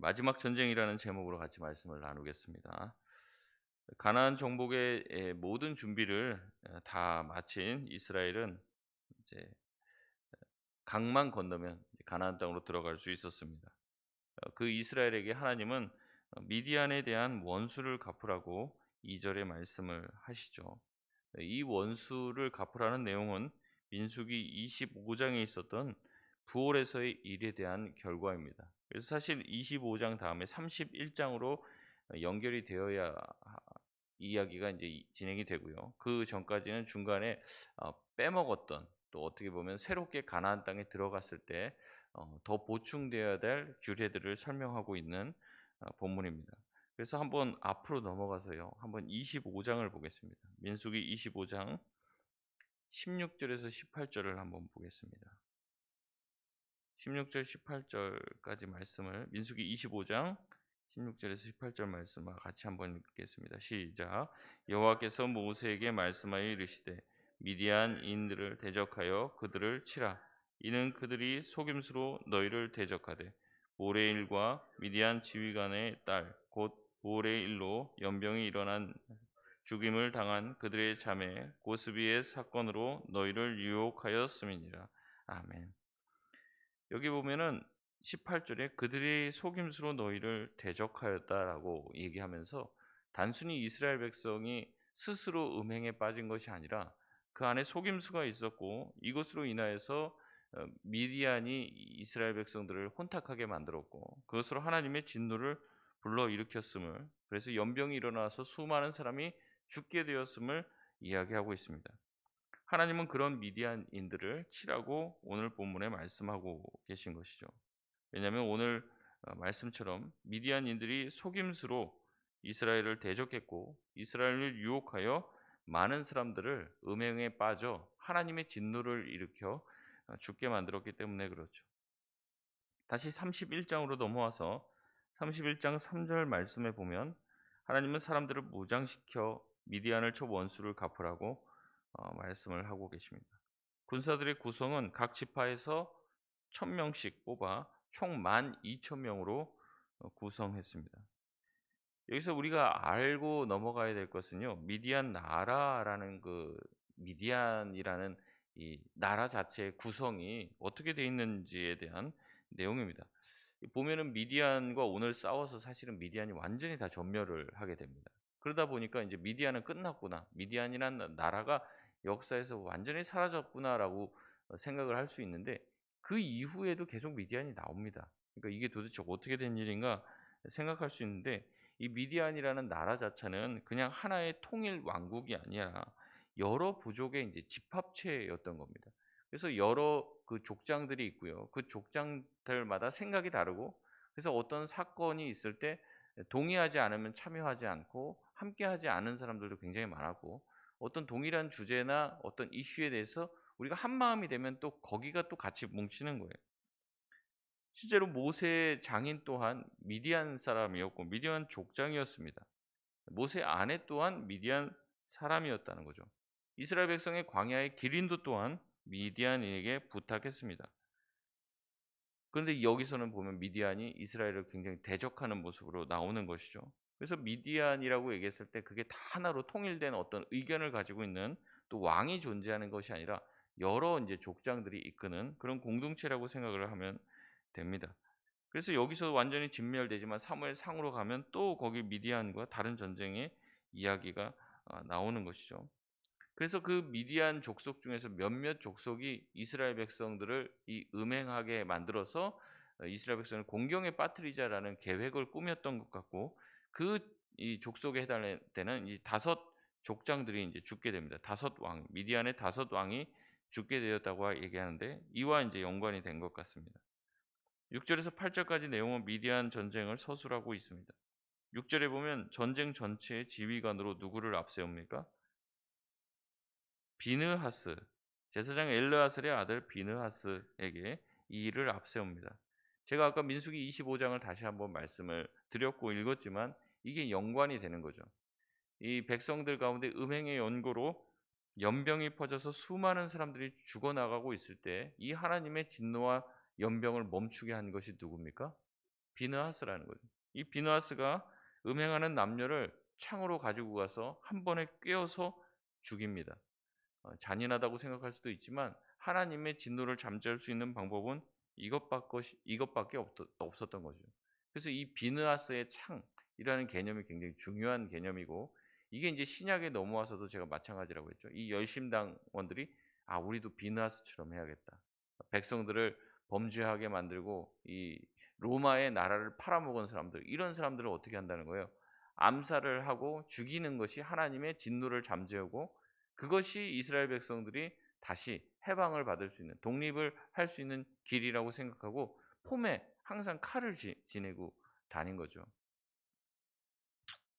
마지막 전쟁이라는 제목으로 같이 말씀을 나누겠습니다. 가나안 정복의 예, 모든 준비를 어, 다 마친 이스라엘은 이제 강만 건너면 가나안 땅으로 들어갈 수 있었습니다. 어, 그 이스라엘에게 하나님은 미디안에 대한 원수를 갚으라고 2절에 말씀을 하시죠. 이 원수를 갚으라는 내용은 민수기 25장에 있었던 부월에서의 일에 대한 결과입니다. 그래서 사실 25장 다음에 31장으로 연결이 되어야 이야기가 이제 진행이 되고요. 그 전까지는 중간에 어, 빼먹었던 또 어떻게 보면 새롭게 가나안 땅에 들어갔을 때더 어, 보충되어야 될 규례들을 설명하고 있는 어, 본문입니다. 그래서 한번 앞으로 넘어가서요. 한번 25장을 보겠습니다. 민수기 25장 16절에서 18절을 한번 보겠습니다. 16절 18절까지 말씀을 민수기 25장 16절에서 18절 말씀을 같이 한번 읽겠습니다. 시작. 여호와께서 모세에게 말씀하여 이르시되 미디안인들을 대적하여 그들을 치라. 이는 그들이 속임수로 너희를 대적하되 모레일과 미디안 지휘관의 딸 곧 모레일로 연병이 일어난 죽임을 당한 그들의 자매 고스비의 사건으로 너희를 유혹하였음이니라. 아멘. 여기 보면은 18절에 그들이 속임수로 너희를 대적하였다라고 얘기하면서 단순히 이스라엘 백성이 스스로 음행에 빠진 것이 아니라 그 안에 속임수가 있었고 이것으로 인하여서 어, 미디안이 이스라엘 백성들을 혼탁하게 만들었고 그것으로 하나님의 진노를 불러 일으켰음을 그래서 연병이 일어나서 수많은 사람이 죽게 되었음을 이야기하고 있습니다. 하나님은 그런 미디안인들을 치라고 오늘 본문에 말씀하고 계신 것이죠. 왜냐하면 오늘 어, 말씀처럼 미디안인들이 속임수로 이스라엘을 대적했고 이스라엘을 유혹하여 많은 사람들을 음행에 빠져 하나님의 진노를 일으켜 어, 죽게 만들었기 때문에 그렇죠. 다시 31장으로 넘어와서 31장 3절 말씀에 보면 하나님은 사람들을 무장시켜 미디안을 쳐 원수를 갚으라고 어, 말씀을 하고 계십니다. 군사들의 구성은 각 지파에서 1000명씩 뽑아 총 12,000명으로 어, 구성했습니다. 여기서 우리가 알고 넘어가야 될 것은요. 미디안 나라라는 그 미디안이라는 이 나라 자체의 구성이 어떻게 되어 있는지에 대한 내용입니다. 보면은 미디안과 오늘 싸워서 사실은 미디안이 완전히 다 전멸을 하게 됩니다. 그러다 보니까 이제 미디안은 끝났구나. 미디안이란 나라가 역사에서 완전히 사라졌구나라고 어, 생각을 할 수 있는데 그 이후에도 계속 미디안이 나옵니다. 그러니까 이게 도대체 어떻게 된 일인가 생각할 수 있는데 이 미디안이라는 나라 자체는 그냥 하나의 통일 왕국이 아니라 여러 부족의 이제 집합체였던 겁니다. 그래서 여러 그 족장들이 있고요. 그 족장들마다 생각이 다르고 그래서 어떤 사건이 있을 때 동의하지 않으면 참여하지 않고 함께하지 않은 사람들도 굉장히 많았고 어떤 동일한 주제나 어떤 이슈에 대해서 우리가 한 마음이 되면 또 거기가 또 같이 뭉치는 거예요. 실제로 모세의 장인 또한 미디안 사람이었고 미디안 족장이었습니다. 모세 아내 또한 미디안 사람이었다는 거죠. 이스라엘 백성의 광야의 기린도 또한 미디안에게 부탁했습니다. 그런데 여기서는 보면 미디안이 이스라엘을 굉장히 대적하는 모습으로 나오는 것이죠. 그래서 미디안이라고 얘기했을 때 그게 다 하나로 통일된 어떤 의견을 가지고 있는 또 왕이 존재하는 것이 아니라 여러 이제 족장들이 이끄는 그런 공동체라고 생각을 하면 됩니다. 그래서 여기서 완전히 진멸되지만 사무엘 상으로 가면 또 거기 미디안과 다른 전쟁의 이야기가 아, 나오는 것이죠. 그래서 그 미디안 족속 중에서 몇몇 족속이 이스라엘 백성들을 이 음행하게 만들어서 어, 이스라엘 백성을 공경에 빠뜨리자라는 계획을 꾸몄던 것 같고 그 이 족속에 해당되는 이 다섯 족장들이 이제 죽게 됩니다. 다섯 왕, 미디안의 다섯 왕이 죽게 되었다고 얘기하는데 이와 이제 연관이 된 것 같습니다. 6절에서 8절까지 내용은 미디안 전쟁을 서술하고 있습니다. 6절에 보면 전쟁 전체의 지휘관으로 누구를 앞세웁니까? 비느하스, 제사장 엘르하슬의 아들 비느하스에게 이 일을 앞세웁니다. 제가 아까 민수기 25장을 다시 한번 말씀을 드렸고 읽었지만 이게 연관이 되는 거죠. 이 백성들 가운데 음행의 연고로 연병이 퍼져서 수많은 사람들이 죽어나가고 있을 때 이 하나님의 진노와 연병을 멈추게 한 것이 누굽니까? 비느하스라는 거죠. 이 비느하스가 음행하는 남녀를 창으로 가지고 가서 한 번에 꿰어서 죽입니다. 어, 잔인하다고 생각할 수도 있지만 하나님의 진노를 잠재울 수 있는 방법은 이것밖에, 이것밖에 없었던 거죠. 그래서 이 비느하스의 창 이라는 개념이 굉장히 중요한 개념이고 이게 이제 신약에 넘어와서도 제가 마찬가지라고 했죠. 이 열심당원들이 아 우리도 비느하스처럼 해야겠다. 백성들을 범죄하게 만들고 이 로마의 나라를 팔아먹은 사람들 이런 사람들을 어떻게 한다는 거예요? 암살을 하고 죽이는 것이 하나님의 진노를 잠재우고 그것이 이스라엘 백성들이 다시 해방을 받을 수 있는 독립을 할 수 있는 길이라고 생각하고 폼에 항상 칼을 지, 지내고 다닌 거죠.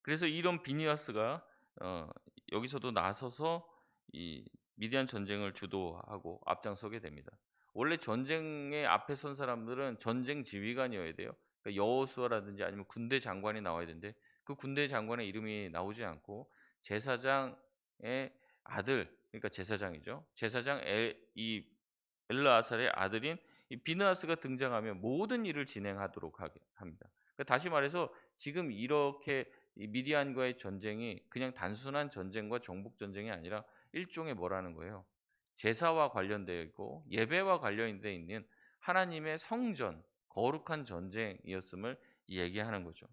그래서 이런 비니아스가 어, 여기서도 나서서 이 미디안 전쟁을 주도하고 앞장서게 됩니다. 원래 전쟁의 앞에 선 사람들은 전쟁 지휘관이어야 돼요. 그러니까 여호수아라든지 아니면 군대 장관이 나와야 되는데 그 군대 장관의 이름이 나오지 않고 제사장의 아들, 그러니까 제사장이죠. 제사장 엘, 이 엘라아살의 아들인 이 비느하스가 등장하면 모든 일을 진행하도록 하게 합니다. 그러니까 다시 말해서 지금 이렇게 미디안과의 전쟁이 그냥 단순한 전쟁과 정복 전쟁이 아니라 일종의 뭐라는 거예요? 제사와 관련되어 있고 예배와 관련되어 있는 하나님의 성전, 거룩한 전쟁이었음을 얘기하는 거죠.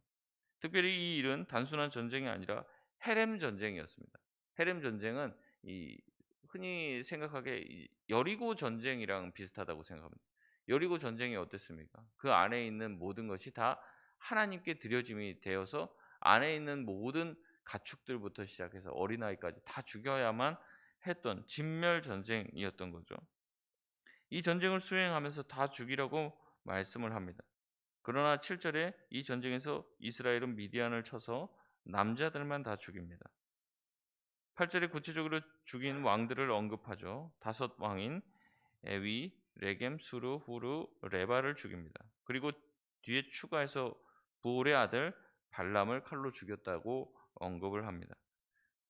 특별히 이 일은 단순한 전쟁이 아니라 헤렘 전쟁이었습니다. 헤렘 전쟁은 이 흔히 생각하기에 여리고 전쟁이랑 비슷하다고 생각합니다. 여리고 전쟁이 어땠습니까? 그 안에 있는 모든 것이 다 하나님께 드려짐이 되어서 안에 있는 모든 가축들부터 시작해서 어린아이까지 다 죽여야만 했던 진멸 전쟁이었던 거죠. 이 전쟁을 수행하면서 다 죽이라고 말씀을 합니다. 그러나 7절에 이 전쟁에서 이스라엘은 미디안을 쳐서 남자들만 다 죽입니다. 8절에 구체적으로 죽인 왕들을 언급하죠. 다섯 왕인 에위, 레겜, 수루, 후루, 레바를 죽입니다. 그리고 뒤에 추가해서 부올의 아들 발람을 칼로 죽였다고 언급을 합니다.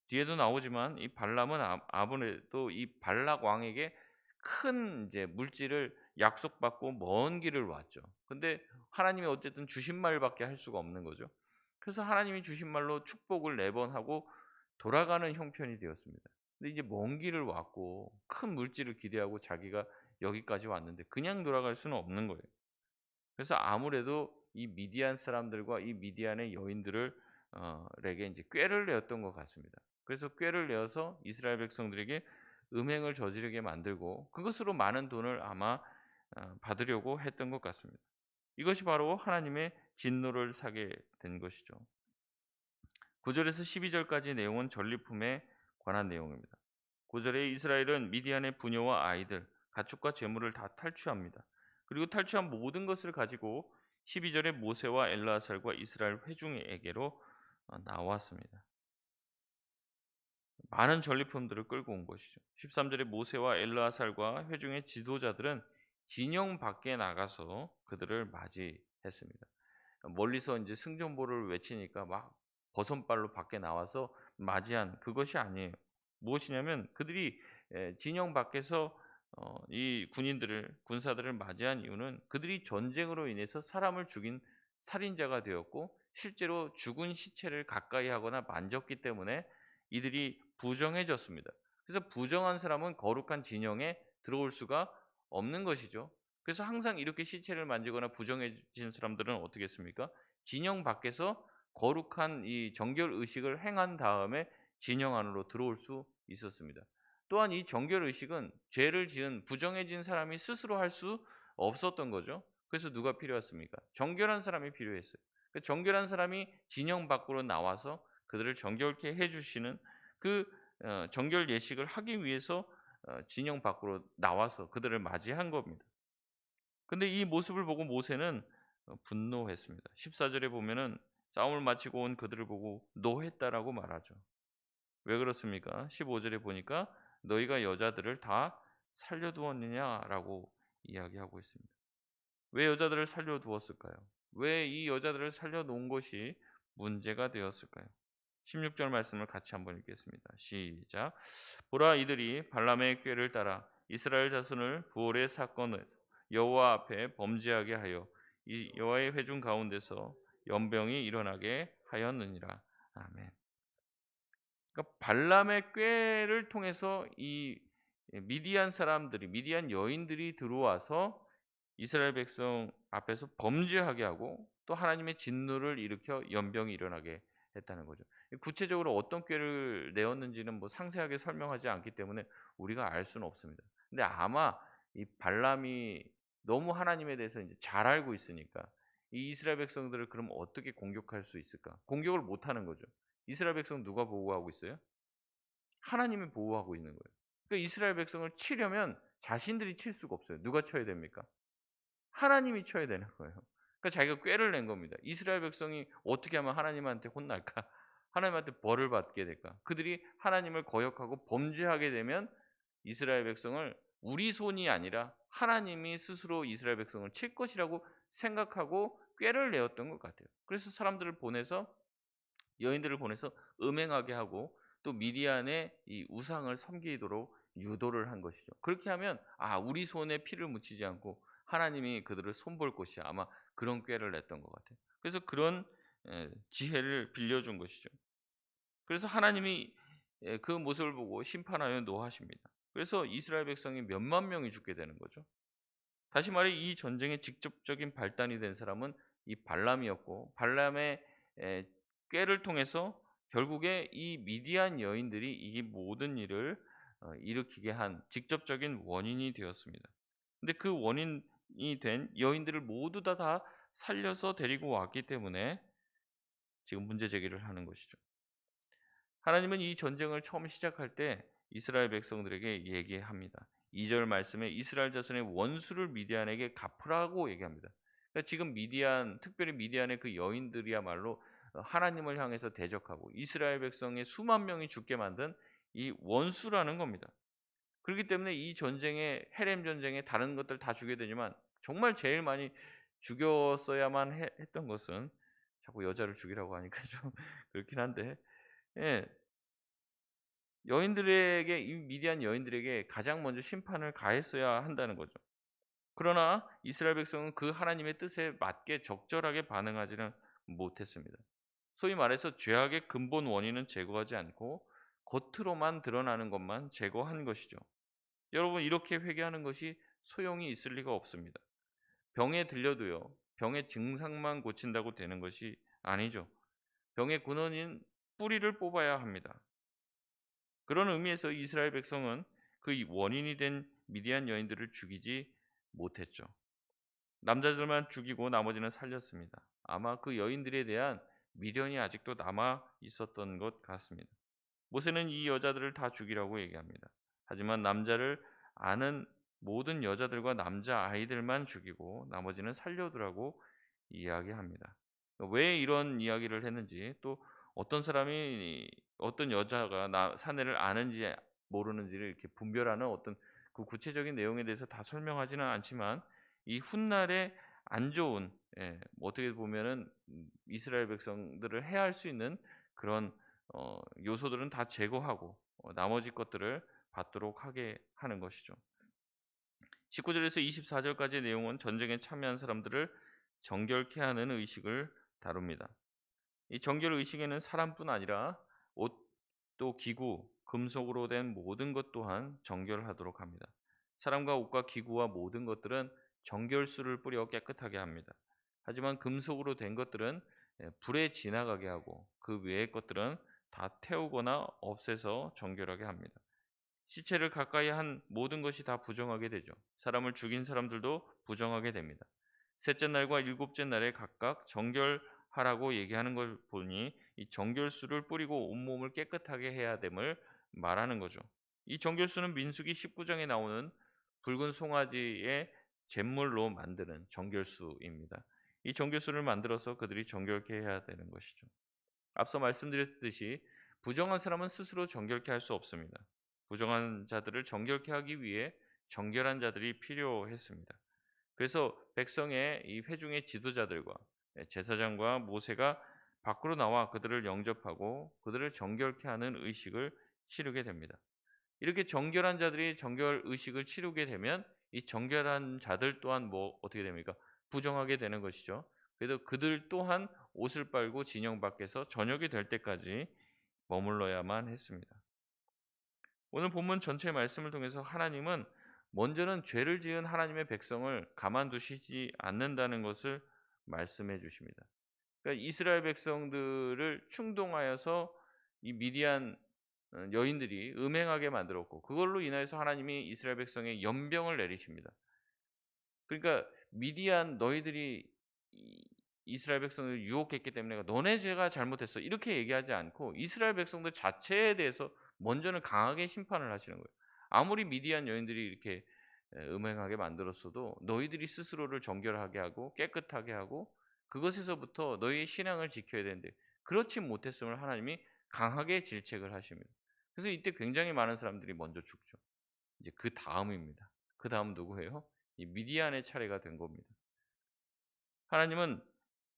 뒤에도 나오지만 이 발람은 아, 아무래도 이 발락 왕에게 큰 이제 물질을 약속받고 먼 길을 왔죠. 근데 하나님이 어쨌든 주신 말밖에 할 수가 없는 거죠. 그래서 하나님이 주신 말로 축복을 네 번 하고 돌아가는 형편이 되었습니다. 근데 이제 먼 길을 왔고 큰 물질을 기대하고 자기가 여기까지 왔는데 그냥 돌아갈 수는 없는 거예요. 그래서 아무래도 이 미디안 사람들과 이 미디안의 여인들을 어, 에게 이제 꾀를 내었던 것 같습니다. 그래서 꾀를 내어서 이스라엘 백성들에게 음행을 저지르게 만들고 그것으로 많은 돈을 아마 어, 받으려고 했던 것 같습니다. 이것이 바로 하나님의 진노를 사게 된 것이죠. 9절에서 12절까지 내용은 전리품에 관한 내용입니다. 9절에 이스라엘은 미디안의 부녀와 아이들, 가축과 재물을 다 탈취합니다. 그리고 탈취한 모든 것을 가지고 12절에 모세와 엘라살과 이스라엘 회중에게로 어, 나왔습니다. 많은 전리품들을 끌고 온 것이죠. 13절에 모세와 엘라살과 회중의 지도자들은 진영 밖에 나가서 그들을 맞이했습니다. 멀리서 이제 승전보를 외치니까 막 버선발로 밖에 나와서 맞이한 그것이 아니에요. 무엇이냐면 그들이 진영 밖에서 어, 이 군인들을 군사들을 맞이한 이유는 그들이 전쟁으로 인해서 사람을 죽인 살인자가 되었고 실제로 죽은 시체를 가까이 하거나 만졌기 때문에 이들이 부정해졌습니다. 그래서 부정한 사람은 거룩한 진영에 들어올 수가 없는 것이죠. 그래서 항상 이렇게 시체를 만지거나 부정해진 사람들은 어떻게 했습니까? 진영 밖에서 거룩한 이 정결 의식을 행한 다음에 진영 안으로 들어올 수 있었습니다. 또한 이 정결 의식은 죄를 지은 부정해진 사람이 스스로 할 수 없었던 거죠. 그래서 누가 필요했습니까? 정결한 사람이 필요했어요. 그 정결한 사람이 진영 밖으로 나와서 그들을 정결케 해주시는 그 어, 정결 예식을 하기 위해서 어, 진영 밖으로 나와서 그들을 맞이한 겁니다. 근데 이 모습을 보고 모세는 어, 분노했습니다. 14절에 보면은 싸움을 마치고 온 그들을 보고 노했다라고 말하죠. 왜 그렇습니까? 15절에 보니까 너희가 여자들을 다 살려두었느냐라고 이야기하고 있습니다. 왜 여자들을 살려두었을까요? 왜 이 여자들을 살려놓은 것이 문제가 되었을까요? 16절 말씀을 같이 한번 읽겠습니다. 시작. 보라 이들이 발람의 꾀를 따라 이스라엘 자손을 부올의 사건을 여호와 앞에 범죄하게 하여 이 여호와의 회중 가운데서 연병이 일어나게 하였느니라. 아멘. 그러니까 발람의 꾀를 통해서 이 미디안 사람들이 미디안 여인들이 들어와서 이스라엘 백성 앞에서 범죄하게 하고 또 하나님의 진노를 일으켜 연병이 일어나게 했다는 거죠. 구체적으로 어떤 꾀를 내었는지는 뭐 상세하게 설명하지 않기 때문에 우리가 알 수는 없습니다. 근데 아마 이 발람이 너무 하나님에 대해서 이제 잘 알고 있으니까 이 이스라엘 백성들을 그럼 어떻게 공격할 수 있을까? 공격을 못 하는 거죠. 이스라엘 백성 누가 보호하고 있어요? 하나님이 보호하고 있는 거예요. 그러니까 이스라엘 백성을 치려면 자신들이 칠 수가 없어요. 누가 쳐야 됩니까? 하나님이 쳐야 되는 거예요. 그러니까 자기가 꾀를 낸 겁니다. 이스라엘 백성이 어떻게 하면 하나님한테 혼날까? 하나님한테 벌을 받게 될까? 그들이 하나님을 거역하고 범죄하게 되면 이스라엘 백성을 우리 손이 아니라 하나님이 스스로 이스라엘 백성을 칠 것이라고 생각하고 꾀를 내었던 것 같아요. 그래서 사람들을 보내서 여인들을 보내서 음행하게 하고 또 미디안의 이 우상을 섬기도록 유도를 한 것이죠. 그렇게 하면 아 우리 손에 피를 묻히지 않고 하나님이 그들을 손볼 것이 아마 그런 꾀를 냈던 것 같아요. 그래서 그런 지혜를 빌려준 것이죠. 그래서 하나님이 그 모습을 보고 심판하여 노하십니다. 그래서 이스라엘 백성이 몇만 명이 죽게 되는 거죠. 다시 말해 이 전쟁의 직접적인 발단이 된 사람은 이 발람이었고 발람의 꾀를 통해서 결국에 이 미디안 여인들이 이 모든 일을 어, 일으키게 한 직접적인 원인이 되었습니다. 근데 그 원인이 된 여인들을 모두 다, 다 살려서 데리고 왔기 때문에 지금 문제 제기를 하는 것이죠. 하나님은 이 전쟁을 처음 시작할 때 이스라엘 백성들에게 얘기합니다. 2절 말씀에 이스라엘 자손의 원수를 미디안에게 갚으라고 얘기합니다. 그러니까 지금 미디안, 특별히 미디안의 그 여인들이야말로 하나님을 향해서 대적하고 이스라엘 백성의 수만 명이 죽게 만든 이 원수라는 겁니다. 그렇기 때문에 이 전쟁에 헤렘 전쟁에 다른 것들 다 죽게 되지만 정말 제일 많이 죽였어야만 했던 것은 자꾸 여자를 죽이라고 하니까 좀 그렇긴 한데 예. 여인들에게 이 미디안 여인들에게 가장 먼저 심판을 가했어야 한다는 거죠. 그러나 이스라엘 백성은 그 하나님의 뜻에 맞게 적절하게 반응하지는 못했습니다. 소위 말해서 죄악의 근본 원인은 제거하지 않고 겉으로만 드러나는 것만 제거한 것이죠. 여러분 이렇게 회개하는 것이 소용이 있을 리가 없습니다. 병에 들려도요. 병의 증상만 고친다고 되는 것이 아니죠. 병의 근원인 뿌리를 뽑아야 합니다. 그런 의미에서 이스라엘 백성은 그 원인이 된 미디안 여인들을 죽이지 못했죠. 남자들만 죽이고 나머지는 살렸습니다. 아마 그 여인들에 대한 미련이 아직도 남아 있었던 것 같습니다. 모세는 이 여자들을 다 죽이라고 얘기합니다. 하지만 남자를 아는 모든 여자들과 남자 아이들만 죽이고 나머지는 살려두라고 이야기합니다. 왜 이런 이야기를 했는지 또 어떤 사람이 어떤 여자가 나 사내를 아는지 모르는지를 이렇게 분별하는 어떤 그 구체적인 내용에 대해서 다 설명하지는 않지만 이 훗날에 안 좋은 예, 뭐 어떻게 보면은 이스라엘 백성들을 해할 수 있는 그런 어, 요소들은 다 제거하고 어, 나머지 것들을 받도록 하게 하는 것이죠. 19절에서 24절까지의 내용은 전쟁에 참여한 사람들을 정결케 하는 의식을 다룹니다. 이 정결 의식에는 사람뿐 아니라 옷도 기구, 금속으로 된 모든 것 또한 정결하도록 합니다. 사람과 옷과 기구와 모든 것들은 정결수를 뿌려 깨끗하게 합니다. 하지만 금속으로 된 것들은 예, 불에 지나가게 하고 그 외의 것들은 다 태우거나 없애서 정결하게 합니다. 시체를 가까이 한 모든 것이 다 부정하게 되죠. 사람을 죽인 사람들도 부정하게 됩니다. 셋째 날과 일곱째 날에 각각 정결하라고 얘기하는 걸 보니 이 정결수를 뿌리고 온몸을 깨끗하게 해야 됨을 말하는 거죠. 이 정결수는 민수기 19장에 나오는 붉은 송아지의 잿물로 만드는 정결수입니다. 이 정결수를 만들어서 그들이 정결케 해야 되는 것이죠. 앞서 말씀드렸듯이 부정한 사람은 스스로 정결케 할 수 없습니다. 부정한 자들을 정결케 하기 위해 정결한 자들이 필요했습니다. 그래서 백성의 이 회중의 지도자들과 제사장과 모세가 밖으로 나와 그들을 영접하고 그들을 정결케 하는 의식을 치르게 됩니다. 이렇게 정결한 자들이 정결 의식을 치르게 되면 이 정결한 자들 또한 뭐 어떻게 됩니까? 부정하게 되는 것이죠. 그래도 그들 또한 옷을 빨고 진영 밖에서 저녁이 될 때까지 머물러야만 했습니다. 오늘 본문 전체 말씀을 통해서 하나님은 먼저는 죄를 지은 하나님의 백성을 가만두시지 않는다는 것을 말씀해 주십니다. 그러니까 이스라엘 백성들을 충동하여서 이 미디안 어, 여인들이 음행하게 만들었고 그걸로 인하여서 하나님이 이스라엘 백성의 연병을 내리십니다. 그러니까 미디안 너희들이 이스라엘 백성을 유혹했기 때문에 너네 죄가 잘못했어 이렇게 얘기하지 않고 이스라엘 백성들 자체에 대해서 먼저는 강하게 심판을 하시는 거예요. 아무리 미디안 여인들이 이렇게 음행하게 만들었어도 너희들이 스스로를 정결하게 하고 깨끗하게 하고 그것에서부터 너희의 신앙을 지켜야 되는데 그렇지 못했음을 하나님이 강하게 질책을 하십니다. 그래서 이때 굉장히 많은 사람들이 먼저 죽죠. 이제 그 다음입니다. 그 다음 누구예요? 이 미디안의 차례가 된 겁니다. 하나님은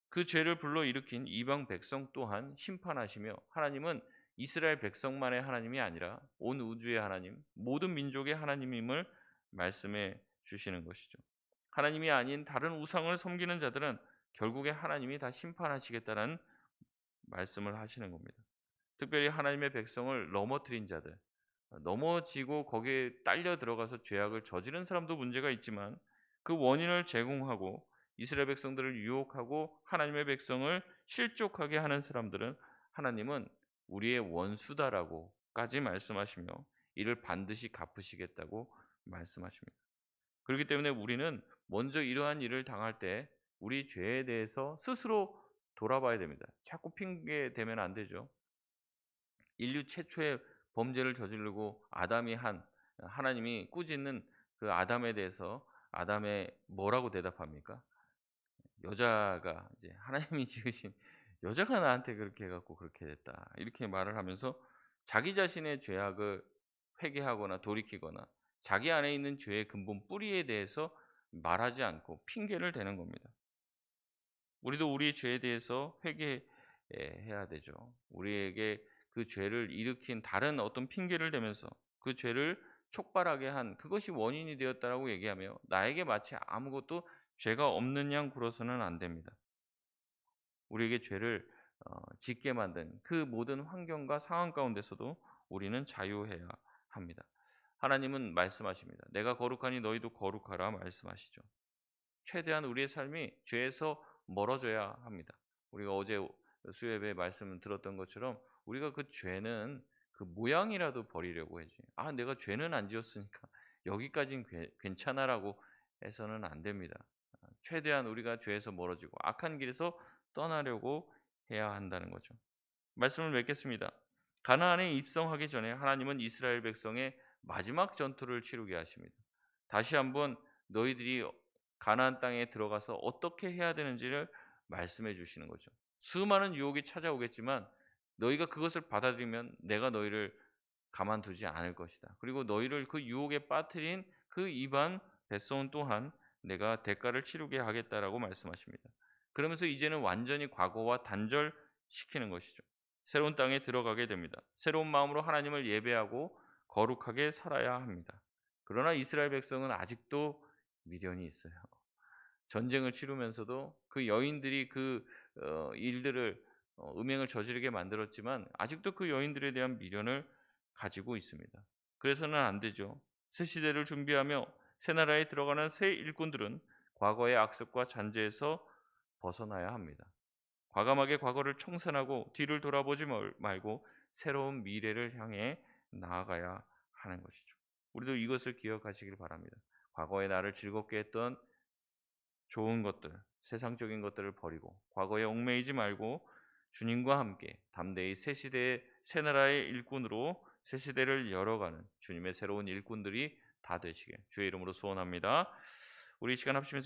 그 죄를 불러 일으킨 이방 백성 또한 심판하시며 하나님은 이스라엘 백성만의 하나님이 아니라 온 우주의 하나님, 모든 민족의 하나님임을 말씀해 주시는 것이죠. 하나님이 아닌 다른 우상을 섬기는 자들은 결국에 하나님이 다 심판하시겠다는 말씀을 하시는 겁니다. 특별히 하나님의 백성을 넘어뜨린 자들, 넘어지고 거기에 딸려 들어가서 죄악을 저지른 사람도 문제가 있지만 그 원인을 제공하고 이스라엘 백성들을 유혹하고 하나님의 백성을 실족하게 하는 사람들은 하나님은 우리의 원수다라고까지 말씀하시며 이를 반드시 갚으시겠다고 말씀하십니다. 그렇기 때문에 우리는 먼저 이러한 일을 당할 때 우리 죄에 대해서 스스로 돌아봐야 됩니다. 자꾸 핑계 대면 안 되죠. 인류 최초의 범죄를 저지르고 아담이 한 하나님이 꾸짖는 그 아담에 대해서 아담의 뭐라고 대답합니까? 여자가 이제 하나님이 지으신 여자가 나한테 그렇게 해갖고 그렇게 됐다 이렇게 말을 하면서 자기 자신의 죄악을 회개하거나 돌이키거나 자기 안에 있는 죄의 근본 뿌리에 대해서 말하지 않고 핑계를 대는 겁니다. 우리도 우리의 죄에 대해서 회개해야 되죠. 우리에게 그 죄를 일으킨 다른 어떤 핑계를 대면서 그 죄를 촉발하게 한 그것이 원인이 되었다라고 얘기하며 나에게 마치 아무것도 죄가 없는 양 굴어서는 안 됩니다. 우리에게 죄를 어, 짓게 만든 그 모든 환경과 상황 가운데서도 우리는 자유해야 합니다. 하나님은 말씀하십니다. 내가 거룩하니 너희도 거룩하라 말씀하시죠. 최대한 우리의 삶이 죄에서 멀어져야 합니다. 우리가 어제 수요예배 말씀 들었던 것처럼 우리가 그 죄는 그 모양이라도 버리려고 해지. 아, 내가 죄는 안 지었으니까 여기까지는 괜찮아라고 해서는 안 됩니다. 최대한 우리가 죄에서 멀어지고 악한 길에서 떠나려고 해야 한다는 거죠. 말씀을 맺겠습니다. 가나안에 입성하기 전에 하나님은 이스라엘 백성의 마지막 전투를 치르게 하십니다. 다시 한번 너희들이 가나안 땅에 들어가서 어떻게 해야 되는지를 말씀해 주시는 거죠. 수많은 유혹이 찾아오겠지만 너희가 그것을 받아들이면 내가 너희를 가만두지 않을 것이다. 그리고 너희를 그 유혹에 빠뜨린 그 이반 백성 또한 내가 대가를 치르게 하겠다라고 말씀하십니다. 그러면서 이제는 완전히 과거와 단절시키는 것이죠. 새로운 땅에 들어가게 됩니다. 새로운 마음으로 하나님을 예배하고 거룩하게 살아야 합니다. 그러나 이스라엘 백성은 아직도 미련이 있어요. 전쟁을 치르면서도 그 여인들이 그 어, 일들을 어, 음행을 저지르게 만들었지만 아직도 그 여인들에 대한 미련을 가지고 있습니다. 그래서는 안 되죠. 새 시대를 준비하며 새 나라에 들어가는 새 일꾼들은 과거의 악습과 잔재에서 벗어나야 합니다. 과감하게 과거를 청산하고 뒤를 돌아보지 말고 새로운 미래를 향해 나아가야 하는 것이죠. 우리도 이것을 기억하시길 바랍니다. 과거에 나를 즐겁게 했던 좋은 것들, 세상적인 것들을 버리고 과거에 얽매이지 말고 주님과 함께 담대히 새 시대의 새 나라의 일꾼으로 새 시대를 열어가는 주님의 새로운 일꾼들이 다 되시게 주의 이름으로 소원합니다. 우리 시간 합치면서